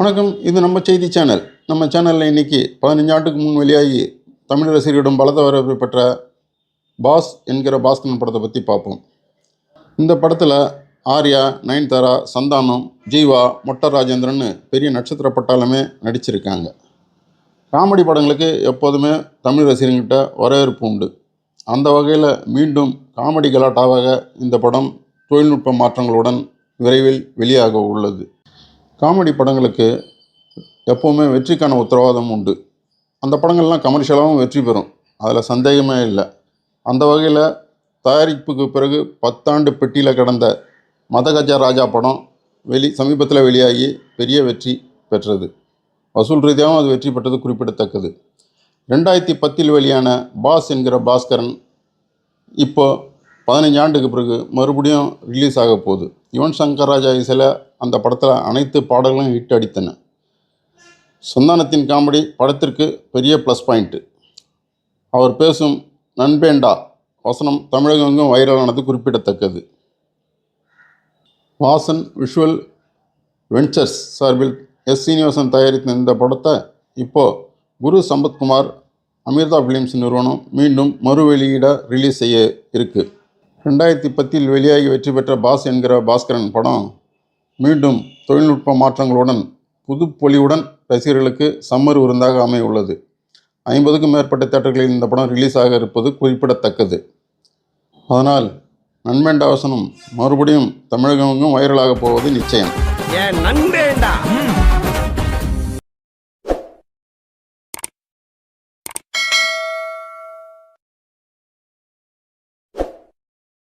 வணக்கம். இது நம்ம செய்தி சேனல். நம்ம சேனலில் இன்னைக்கு பதினஞ்சு ஆண்டுக்கு முன் வெளியாகி தமிழ் ரசிகர்களிடம் பலத வரவேற்பு பெற்ற பாஸ் என்கிற பாஸ்கரன் படத்தை பற்றி பார்ப்போம். இந்த படத்தில் ஆர்யா நயன்தாரா சந்தானம் ஜீவா மொட்ட ராஜேந்திரன் பெரிய நட்சத்திர பட்டாலுமே நடிச்சிருக்காங்க. காமெடி படங்களுக்கு எப்போதுமே தமிழ் ரசிகர்கிட்ட வரவேற்பு உண்டு. அந்த வகையில் மீண்டும் காமெடி கலாட்டாவாக இந்த படம் தொழில்நுட்ப மாற்றங்களுடன் விரைவில் வெளியாக உள்ளது. காமெடி படங்களுக்கு எப்போவுமே வெற்றிக்கான உத்தரவாதம் உண்டு. அந்த படங்கள்லாம் கமர்ஷியலாகவும் வெற்றி பெறும். அதில் சந்தேகமே இல்லை. அந்த வகையில் தயாரிப்புக்கு பிறகு பத்தாண்டு பெட்டியில் கிடந்த மதகஜா ராஜா படம் வெளி சமீபத்தில் வெளியாகி பெரிய வெற்றி பெற்றது. வசூல் ரீதியாகவும் அது வெற்றி பெற்றது குறிப்பிடத்தக்கது. ரெண்டாயிரத்தி பத்தில் வெளியான பாஸ் என்கிற பாஸ்கரன் இப்போ பதினஞ்சு ஆண்டுக்கு பிறகு மறுபடியும் ரிலீஸ் ஆக போகுது. யுவன் சங்கர் ராஜா இசையில் அந்த படத்தில் அனைத்து பாடல்களும் ஹிட் அடித்தன. சந்தானத்தின் காமெடி படத்திற்கு பெரிய ப்ளஸ் பாயிண்ட்டு அவர் பேசும் நண்பேண்டா வசனம் தமிழகங்கும் வைரலானது குறிப்பிடத்தக்கது. வாசன் விஷுவல் வெஞ்சர்ஸ் சார்பில் எஸ் சீனிவாசன் தயாரித்த இந்த படத்தை இப்போது குரு சம்பத்குமார் அமிர்தா ஃபிலிம்ஸ் நிறுவனம் மீண்டும் மறு வெளியிட ரிலீஸ் செய்ய இருக்கு. ரெண்டாயிரத்தி பத்தில் வெளியாகி வெற்றி பெற்ற பாஸ் என்கிற பாஸ்கரன் படம் மீண்டும் தொழில்நுட்ப மாற்றங்களுடன் புதுப்பொலிவுடன் ரசிகர்களுக்கு சம்மர் விருந்தாக அமைய உள்ளது ஐம்பதுக்கும் மேற்பட்ட தேட்டர்களில் இந்த படம் ரிலீஸ் ஆக இருப்பது குறிப்பிடத்தக்கது. அதனால் நண்பேண்டாவசனம் மறுபடியும் தமிழகமும் வைரலாக போவது நிச்சயம். ஏன் நண்பேண்டா?